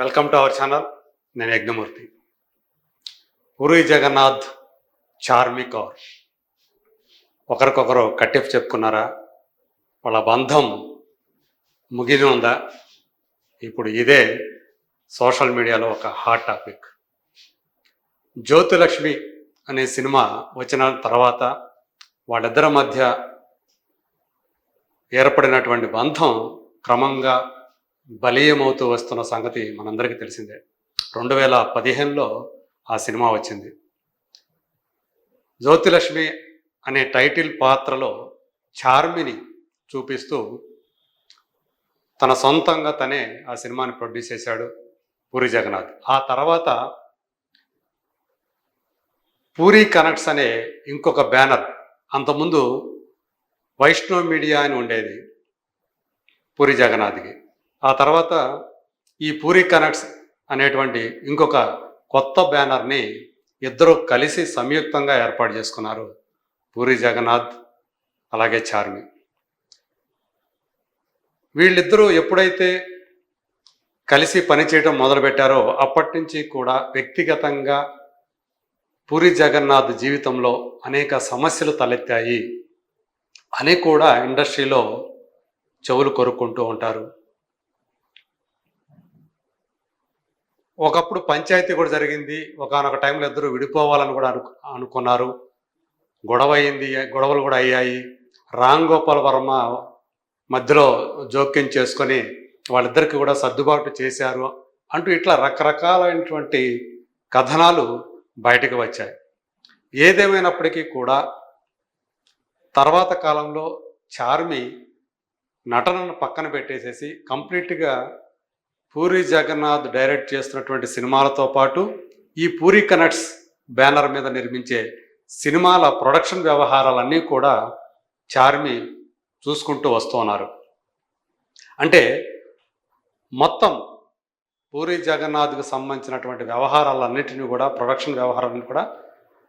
Welcome to our channel నేను యజ్ఞమూర్తి. పూరి జగన్నాథ్ చార్మిక్ కౌర్. ఒకరికొకరు కట్టెఫ్ చెప్పుకున్నారా? వాళ్ళ బంధం ముగిలి ఉందా? ఇప్పుడు ఇదే సోషల్ మీడియాలో ఒక హాట్ టాపిక్. జ్యోతిలక్ష్మి అనే సినిమా వచ్చిన తర్వాత వాళ్ళిద్దరి మధ్య ఏర్పడినటువంటి బంధం క్రమంగా బలీయమవుతూ వస్తున్న సంగతి మనందరికీ తెలిసిందే. రెండు వేల పదిహేనులో ఆ సినిమా వచ్చింది. జ్యోతిలక్ష్మి అనే టైటిల్ పాత్రలో చార్మిని చూపిస్తూ తన సొంతంగా తనే ఆ సినిమాని ప్రొడ్యూస్ చేశాడు పూరి జగన్నాథ్. ఆ తర్వాత పూరి కనెక్ట్స్ అనే ఇంకొక బ్యానర్ అంతకుముందు వైష్ణవ్ మీడియా అని ఉండేది పూరి జగన్నాథ్కి. ఆ తర్వాత ఈ పూరి కనెక్ట్స్ అనేటువంటి ఇంకొక కొత్త బ్యానర్ని ఇద్దరు కలిసి సంయుక్తంగా ఏర్పాటు చేసుకున్నారు. పూరి జగన్నాథ్ అలాగే చార్మి. వీళ్ళిద్దరూ ఎప్పుడైతే కలిసి పనిచేయడం మొదలుపెట్టారో అప్పటి నుంచి కూడా వ్యక్తిగతంగా పూరి జగన్నాథ్ జీవితంలో అనేక సమస్యలు తలెత్తాయి అని కూడా ఇండస్ట్రీలో చెవులు కొరుక్కుంటూ ఉంటారు. ఒకప్పుడు పంచాయతీ కూడా జరిగింది. ఒకనొక టైంలో ఇద్దరు విడిపోవాలని కూడా అను అనుకున్నారు. గొడవ అయింది గొడవలు కూడా అయ్యాయి. రామ్ గోపాల్ వర్మ మధ్యలో జోక్యం చేసుకొని వాళ్ళిద్దరికి కూడా సర్దుబాటు చేశారు అంటూ ఇట్లా రకరకాలైనటువంటి కథనాలు బయటకు వచ్చాయి. ఏదేమైనప్పటికీ కూడా తర్వాత కాలంలో చార్మి నటనను పక్కన పెట్టేసేసి కంప్లీట్గా పూరి జగన్నాథ్ డైరెక్ట్ చేస్తున్నటువంటి సినిమాలతో పాటు ఈ పూరి కనెక్ట్స్ బ్యానర్ మీద నిర్మించే సినిమాల ప్రొడక్షన్ వ్యవహారాలన్నీ కూడా చార్మి చూసుకుంటూ వస్తున్నారు అంటే మొత్తం పూరి జగన్నాథ్కి సంబంధించినటువంటి వ్యవహారాలన్నింటినీ కూడా ప్రొడక్షన్ వ్యవహారాలను కూడా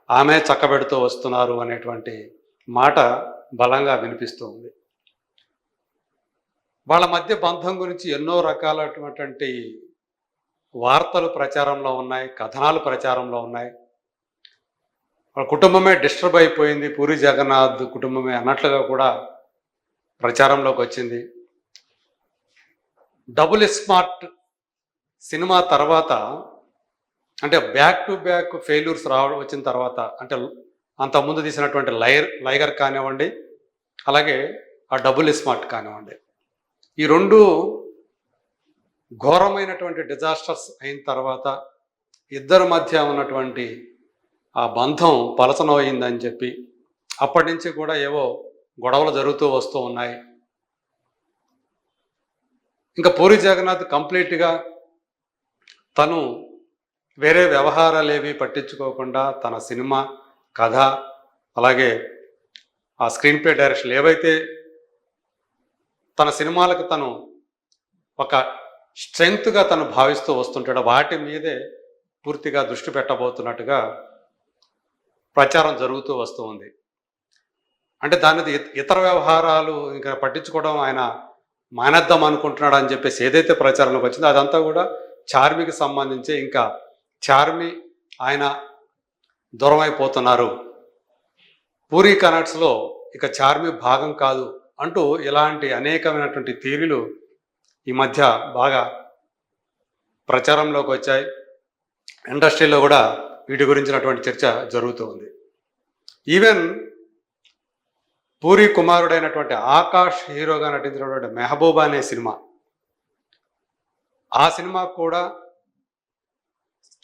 ఆమె చక్కబెడుతూ వస్తున్నారు అనేటువంటి మాట బలంగా వినిపిస్తూ ఉంది. వాళ్ళ మధ్య బంధం గురించి ఎన్నో రకాలైనటువంటి వార్తలు ప్రచారంలో ఉన్నాయి కథనాలు ప్రచారంలో ఉన్నాయి. వాళ్ళ కుటుంబమే డిస్టర్బ్ అయిపోయింది. పూరి జగన్నాథ్ కుటుంబమే అన్నట్లుగా కూడా ప్రచారంలోకి వచ్చింది. డబుల్ స్మార్ట్ సినిమా తర్వాత అంటే బ్యాక్ టు బ్యాక్ ఫెయిల్యూర్స్ రావడం వచ్చిన తర్వాత అంటే అంతకుముందు తీసినటువంటి లైర్ లైగర్ కానివ్వండి అలాగే ఆ డబుల్ స్మార్ట్ కానివ్వండి. ఈ రెండు ఘోరమైనటువంటి డిజాస్టర్స్ అయిన తర్వాత ఇద్దరి మధ్య ఉన్నటువంటి ఆ బంధం పలసనమైందని చెప్పి అప్పటి నుంచి కూడా ఏవో గొడవలు జరుగుతూ వస్తూ ఉన్నాయి. ఇంకా పూరి జగన్నాథ్ కంప్లీట్గా తను వేరే వ్యవహారాలు ఏవి పట్టించుకోకుండా తన సినిమా కథ అలాగే ఆ స్క్రీన్ ప్లే డైరెక్షన్ ఏవైతే తన సినిమాలకు తను ఒక స్ట్రెంగ్త్గా తను భావిస్తూ వస్తుంటాడో. వాటి మీదే పూర్తిగా దృష్టి పెట్టబోతున్నట్టుగా ప్రచారం జరుగుతూ వస్తూ ఉంది. అంటే దాని ఇతర వ్యవహారాలు ఇంకా పట్టించుకోవడం ఆయన మానేద్దాం అనుకుంటున్నాడు అని చెప్పేసి ఏదైతే ప్రచారంలోకి వచ్చిందో అదంతా కూడా చార్మికి సంబంధించి ఇంకా చార్మి ఆయన దూరం అయిపోతున్నారు పూరి కనెక్ట్స్లో ఇక చార్మి భాగం కాదు. అంటూ ఇలాంటి అనేకమైనటువంటి థీరీలు ఈ మధ్య బాగా ప్రచారంలోకి వచ్చాయి. ఇండస్ట్రీలో కూడా వీటి గురించినటువంటి చర్చ జరుగుతూ ఉంది. ఈవెన్ పూరి కుమారుడైనటువంటి ఆకాష్ హీరోగా నటించినటువంటి మెహబూబా అనే సినిమా ఆ సినిమా కూడా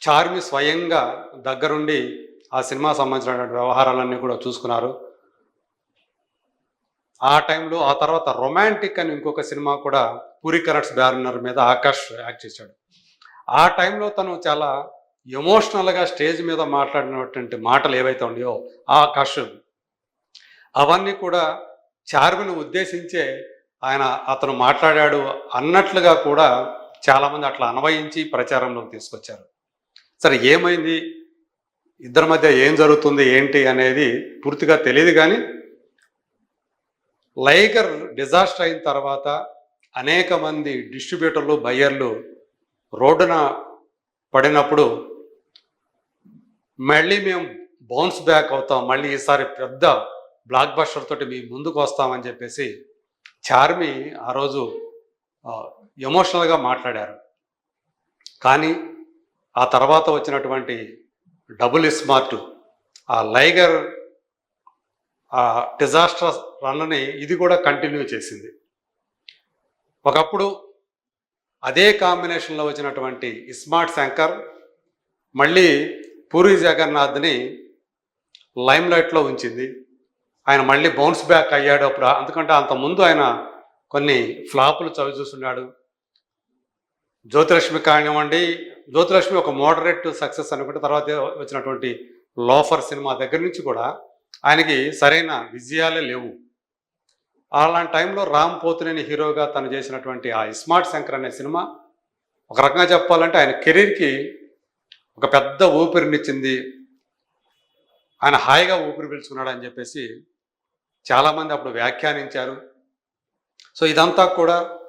చార్మి స్వయంగా దగ్గరుండి ఆ సినిమా సంబంధించినటువంటి వ్యవహారాలన్నీ కూడా చూసుకున్నారు. ఆ టైంలో ఆ తర్వాత రొమాంటిక్ అని ఇంకొక సినిమా కూడా పూరి కరట్స్ బ్యానర్ మీద ఆకాష్ యాక్ట్ చేశాడు. ఆ టైంలో తను చాలా ఎమోషనల్గా స్టేజ్ మీద మాట్లాడినటువంటి మాటలు ఏవైతే ఉన్నాయో ఆ ఆకాష్ అవన్నీ కూడా చార్మిని ఉద్దేశించే ఆయన అతను మాట్లాడాడు అన్నట్లుగా కూడా చాలామంది అట్లా అన్వయించి ప్రచారంలోకి తీసుకొచ్చారు. సరే ఏమైంది? ఇద్దరి మధ్య ఏం జరుగుతుంది? ఏంటి? అనేది పూర్తిగా తెలియదు కానీ లైగర్ డిజాస్టర్ అయిన తర్వాత అనేక మంది డిస్ట్రిబ్యూటర్లు బయ్యర్లు రోడ్డున పడినప్పుడు మళ్ళీ మేము బౌన్స్ బ్యాక్ అవుతాం. మళ్ళీ ఈసారి పెద్ద బ్లాక్ బస్టర్ తోటి మీ ముందుకు వస్తామని చెప్పేసి చార్మి ఆ రోజు ఎమోషనల్గా మాట్లాడారు. కానీ ఆ తర్వాత వచ్చినటువంటి డబుల్ స్మార్ట్ ఆ లైగర్ ఆ డిజాస్టర్ రన్ని ఇది కూడా కంటిన్యూ చేసింది. ఒకప్పుడు అదే కాంబినేషన్లో వచ్చినటువంటి ఇస్మార్ట్ శంకర్ మళ్ళీ పూరి జగన్నాథ్ని లైమ్ లైట్లో ఉంచింది. ఆయన మళ్ళీ బౌన్స్ బ్యాక్ అయ్యాడు అప్పుడు. అందుకంటే అంతకుముందు ముందు ఆయన కొన్ని ఫ్లాపులు చవి చూస్తున్నాడు. జ్యోతిలక్ష్మి కానివ్వండి జ్యోతిలక్ష్మి ఒక మోడరేట్ సక్సెస్ అనుకుంటే తర్వాత వచ్చినటువంటి లోఫర్ సినిమా దగ్గర నుంచి కూడా ఆయనకి సరైన విజయాలే లేవు. అలాంటి టైంలో రామ్ పోతునేని హీరోగా తను చేసినటువంటి ఆ స్మార్ట్ శంకర్ అనే సినిమా ఒక రకంగా చెప్పాలంటే ఆయన కెరీర్కి ఒక పెద్ద ఊపిరినిచ్చింది. ఆయన హాయిగా ఊపిరి పీల్చుకున్నాడు అని చెప్పేసి చాలామంది అప్పుడు వ్యాఖ్యానించారు. సో ఇదంతా కూడా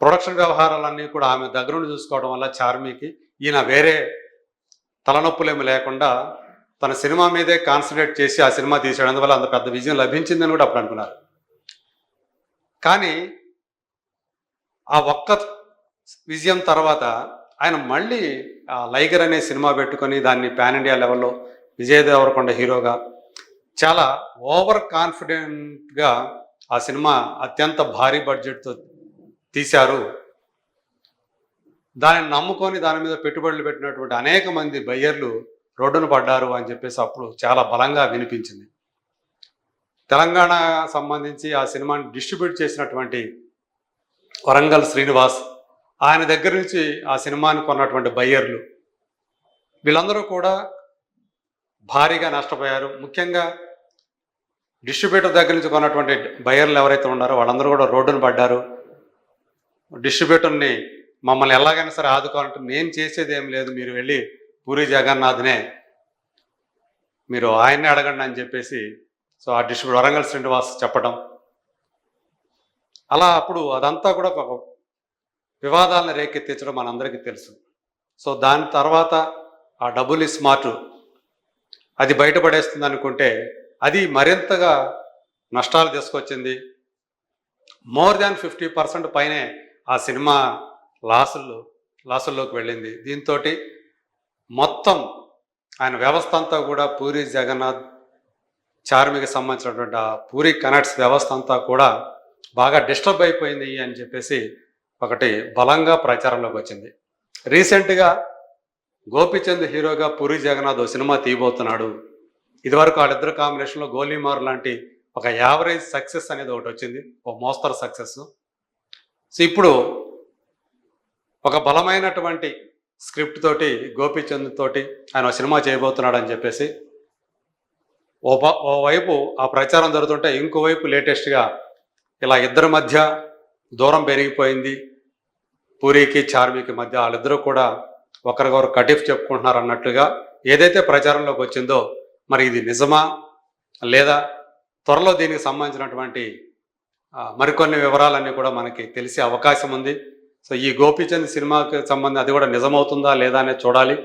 ప్రొడక్షన్ వ్యవహారాలన్నీ కూడా ఆమె దగ్గరుండి చూసుకోవడం వల్ల చార్మీకి ఈయన వేరే తలనొప్పులేమి లేకుండా తన సినిమా మీదే కాన్సన్ట్రేట్ చేసి ఆ సినిమా తీసేయడం వల్ల అంత పెద్ద విజయం లభించిందని కూడా అప్పుడు అనుకున్నారు. కానీ ఆ ఒక్క విజయం తర్వాత ఆయన మళ్ళీ ఆ లైగర్ అనే సినిమా పెట్టుకొని దాన్ని పాన్ ఇండియా లెవెల్లో విజయ్ దేవరకొండ హీరోగా చాలా ఓవర్ కాన్ఫిడెంట్గా ఆ సినిమా అత్యంత భారీ బడ్జెట్తో తీశారు. దానిని నమ్ముకొని దాని మీద పెట్టుబడులు పెట్టినటువంటి అనేక మంది బయ్యర్లు రోడ్డున పడ్డారు అని చెప్పేసి అప్పుడు చాలా బలంగా వినిపించింది. తెలంగాణ సంబంధించి ఆ సినిమాని డిస్ట్రిబ్యూట్ చేసినటువంటి వరంగల్ శ్రీనివాస్ ఆయన దగ్గర నుంచి ఆ సినిమాని కొన్నటువంటి బయ్యర్లు. వీళ్ళందరూ కూడా భారీగా నష్టపోయారు. ముఖ్యంగా డిస్ట్రిబ్యూటర్ దగ్గర నుంచి కొన్నటువంటి బయ్యర్లు ఎవరైతే ఉన్నారో వాళ్ళందరూ కూడా రోడ్డున పడ్డారు. డిస్ట్రిబ్యూటర్ని మమ్మల్ని ఎలాగైనా సరే ఆదుకోవాలంటే నేను చేసేది ఏం లేదు. మీరు వెళ్ళి పూరి జగన్నాథ్నే మీరు ఆయన్నే అడగండి అని చెప్పేసి సో ఆ డిస్ట్రిబ్యూట్ వరంగల్ శ్రీనివాస్ చెప్పడం అలా అప్పుడు అదంతా కూడా ఒక వివాదాలను రేకెత్తించడం మనందరికీ తెలుసు. సో దాని తర్వాత ఆ డబుల్ స్మార్ట్ అది బయటపడేస్తుంది అనుకుంటే అది మరింతగా నష్టాలు తీసుకొచ్చింది. మోర్ దాన్ ఫిఫ్టీ పర్సెంట్ పైనే ఆ సినిమా లాసుల్లో లాసుల్లోకి వెళ్ళింది. దీంతో మొత్తం ఆయన వ్యవస్థ అంతా కూడా పూరి జగన్నాథ్ చార్మికి సంబంధించినటువంటి ఆ పూరి కనెక్ట్స్ వ్యవస్థ అంతా కూడా బాగా డిస్టర్బ్ అయిపోయింది అని చెప్పేసి ఒకటి బలంగా ప్రచారంలోకి వచ్చింది. రీసెంట్గా గోపిచంద్ హీరోగా పూరి జగన్నాథ్ ఓ సినిమా తీయబోతున్నాడు. ఇదివరకు వాళ్ళిద్దరు కాంబినేషన్లో గోలీమార్ లాంటి ఒక యావరేజ్ సక్సెస్ అనేది ఒకటి వచ్చింది. ఒక మోస్తరు సక్సెస్. సో ఇప్పుడు ఒక బలమైనటువంటి స్క్రిప్ట్ తోటి గోపీచంద్ తోటి ఆయన సినిమా చేయబోతున్నాడు అని చెప్పేసి ఓ ప- ఓవైపు ఆ ప్రచారం జరుగుతుంటే ఇంకోవైపు లేటెస్ట్గా ఇలా ఇద్దరి మధ్య దూరం పెరిగిపోయింది. పూరికి చార్మికి మధ్య వాళ్ళిద్దరూ కూడా ఒకరికొకరు కటిఫ్ చెప్పుకుంటున్నారు అన్నట్లుగా ఏదైతే ప్రచారంలోకి వచ్చిందో మరి ఇది నిజమా? లేదా త్వరలో దీనికి సంబంధించినటువంటి మరికొన్ని వివరాలన్నీ కూడా మనకి తెలిసే అవకాశం ఉంది. సో ఈ గోపీచంద్ సినిమాకి సంబంధించి అది కూడా నిజమవుతుందా లేదా అనేది చూడాలి.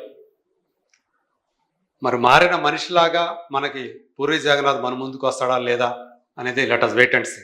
మరి మారిన మనిషిలాగా మనకి పూరి జగన్నాథ్ మన ముందుకు వస్తాడా లేదా అనేది let us wait and see